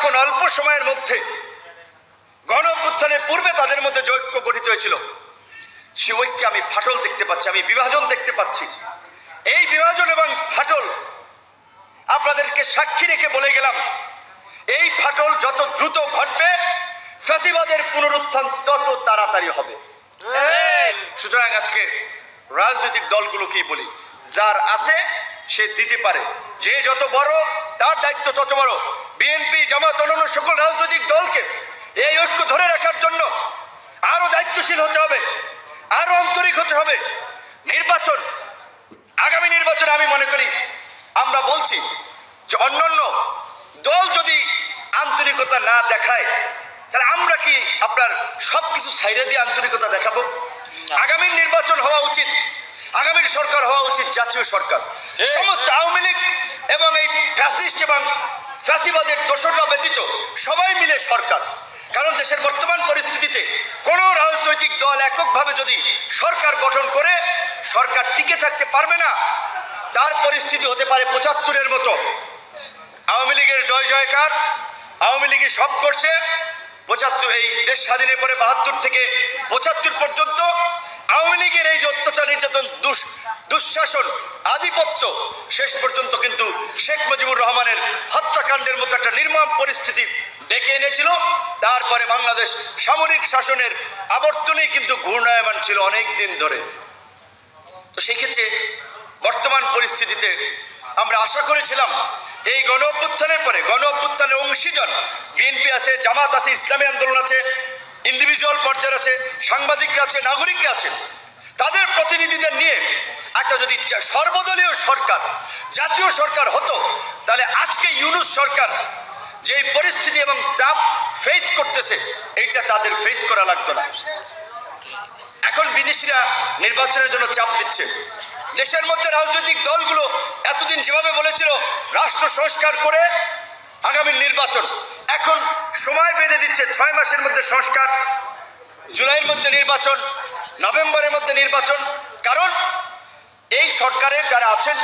এখন অল্প সময়ের মধ্যে গণ পূর্বে তাদের মধ্যে যে ঐক্য গঠিত হয়েছিল সে ঐক্যে আমি ফাটল দেখতে পাচ্ছি আমি বিভাজন দেখতে পাচ্ছি। এই বিভাজন এবং ফাটল আপনাদেরকে সাক্ষী রেখে বলে গেলাম এই ফাটল যত দ্রুত ঘটবে ফ্যাসিবাদের পুনরুত্থান তত তাড়াতাড়ি হবে। সুতরাং আজকে রাজনৈতিক দলগুলোকেই বলি যার আছে সে দিতে পারে। যে যত বড় তার দায়িত্ব তত বড়। বিএনপি জামাত অন্যান্য সকল রাজনৈতিক দলকে এই ঐক্য ধরে রাখার জন্য আরও দায়িত্বশীল হতে হবে আরও আন্তরিক হতে হবে। নির্বাচন আগামী নির্বাচনে আমি মনে করি আমরা বলছি যে অন্যান্য দল যদি আন্তরিকতা না দেখায় তাহলে আমরা কি আপনার সবকিছু সাইডে দিয়ে আন্তরিকতা দেখাবো? আগামী নির্বাচন হওয়া উচিত আগামীর সরকার হওয়া উচিত জাতীয় সরকার। সমস্ত আওয়ামী লীগ এবং এই ফ্যাসিস্ট এবং ফ্যাসিবাদের দোসররা ব্যতীত সবাই মিলে সরকার। কারণ দেশের বর্তমান পরিস্থিতিতে কোনো রাজনৈতিক দল এককভাবে যদি সরকার গঠন করে, সরকার টিকে থাকতে পারবে না, তার পরিস্থিতি হতে পারে পঁচাত্তরের মতো। আওয়ামী লীগের জয় জয়কার, আওয়ামী লীগে সব করছে। পঁচাত্তর, এই দেশ স্বাধীনের পরে বাহাত্তর থেকে পঁচাত্তর পর্যন্ত আওয়ামী লীগের এই যে অত্যাচার, নির্যাতন দুঃ দুঃশাসন, আধিপত্য, শেষ পর্যন্ত কিন্তু শেখ মুজিবুর রহমানের হত্যাকাণ্ডের মতো একটা নির্মম পরিস্থিতি ডেকে এনেছিল। তারপরে বাংলাদেশ সামরিক শাসনের আবর্তনেই কিন্তু ঘূর্ণায়মান ছিল অনেক দিন ধরে। তো সেই ক্ষেত্রে বর্তমান পরিস্থিতিতে আমরা আশা করেছিলাম, এই গণ অভ্যুত্থানের পরে, গণ অভ্যুত্থানের অংশীজন বিএনপি আছে, জামাত আছে, ইসলামী আন্দোলন আছে ইন্ডিভিজুয়াল পর্যায়ে আছে, সাংবাদিকরা আছে, নাগরিকরা আছে, তাদের প্রতিনিধিদের নিয়ে আচ্ছা যদি সর্বদলীয় সরকার, জাতীয় সরকার হতো, তাহলে আজকে ইউনুস সরকার যে পরিস্থিতি এবং চাপ ফেস করতেছে, এইটা তাদের ফেস করা লাগতো না। এখন বিদেশিরা নির্বাচনের জন্য চাপ দিচ্ছে। দেশের মধ্যে রাজনৈতিক দলগুলো এতদিন যেভাবে বলেছিল, রাষ্ট্র সংস্কার করে আগামী নির্বাচন। এখন সময় বেঁধে দিচ্ছে, ছয় মাসের মধ্যে সংস্কার, জুলাইয়ের মধ্যে নির্বাচন, নভেম্বরের মধ্যে নির্বাচন। কারণ সরকারের যারা আছেন,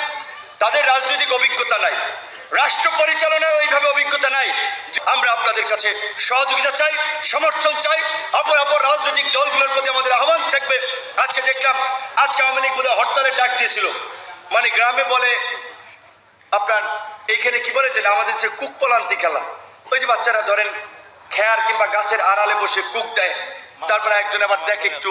তাদের রাজনৈতিক অভিজ্ঞতা নাই। রাষ্ট্র পরিচালনায় ওইভাবে অভিজ্ঞতা নাই। আমরা আপনাদের কাছে সহযোগিতা চাই, সমর্থন চাই, অপর অপর রাজনৈতিক দলগুলোর প্রতি আমাদের আহ্বান থাকবে। আজকে দেখলাম, আজকে আওয়ামী লীগ বোধহয় হরতালের ডাক দিয়েছিল। মানে গ্রামে বলে, আপনার এইখানে কি বলে যে আমাদের যে কুক পলান্তি খেলা, ওই যে বাচ্চারা ধরেন খেয়ার কিংবা গাছের আড়ালে বসে কুক দেয়। তারপরে একজন আবার দেখে একটু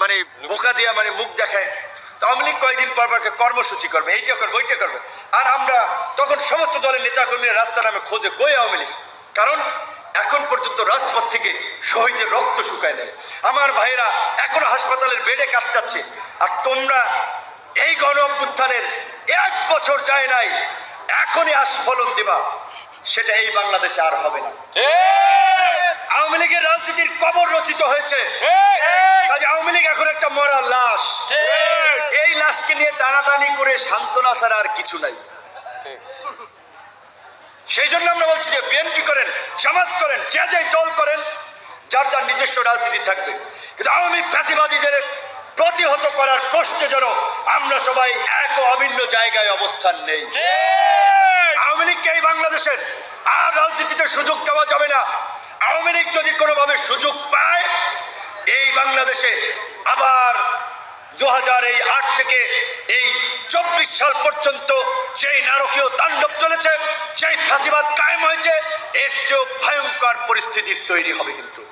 মানে বোকা দিয়া মানে মুখ দেখায়। তো আওয়ামী লীগ কয়েকদিন পর পর কর্মসূচি করবে, এইটা করবে, ওইটা করবে। আর আমরা তখন সমস্ত দলের নেতাকর্মীরা রাস্তা নামে খোঁজে কই আওয়ামী লীগ? কারণ এখন পর্যন্ত রাজপথ থেকে শহীদের রক্ত শুকায় নেয় আমার ভাইয়েরা, এখনও হাসপাতালের বেডে কাটাচ্ছে আর তোমরা এই গণ অভ্যুত্থানের এক বছর যায় নাই, এখনই আস্ফলন দিবা। সেটা এই বাংলাদেশে আর হবে না। আওয়ামী লীগের রাজনীতির কবর রচিত হয়েছে। কাজে আওয়ামী লীগ এখন একটা মরা লাশ। এই লাশকে নিয়ে টানাটানি করে সান্ত্বনা ছাড়া আর কিছু নাই। সেই জন্য আমরা বলছি যে বিএনপি করেন জামাত করেন যে যে দল করেন যার যার নিজস্ব রাজনীতি থাকবে। কিন্তু আওয়ামী ফ্যাসিবাদীদের প্রতিহত করার প্রশ্নে যেন আমরা সবাই এক অভিন্ন জায়গায় অবস্থান নেই। আওয়ামী লীগকে এই বাংলাদেশের আর রাজনীতিতে সুযোগ দেওয়া যাবে না। আওয়ামী লীগ যদি কোনোভাবে সুযোগ পায়, এই বাংলাদেশে আবার দু হাজার এই আট থেকে এই চব্বিশ সাল পর্যন্ত যেই নারকীয় তাণ্ডব চলেছে সেই ফাঁসিবাদ কায়েম হয়েছে, এর চেয়েও ভয়ঙ্কর পরিস্থিতির তৈরি হবে কিন্তু।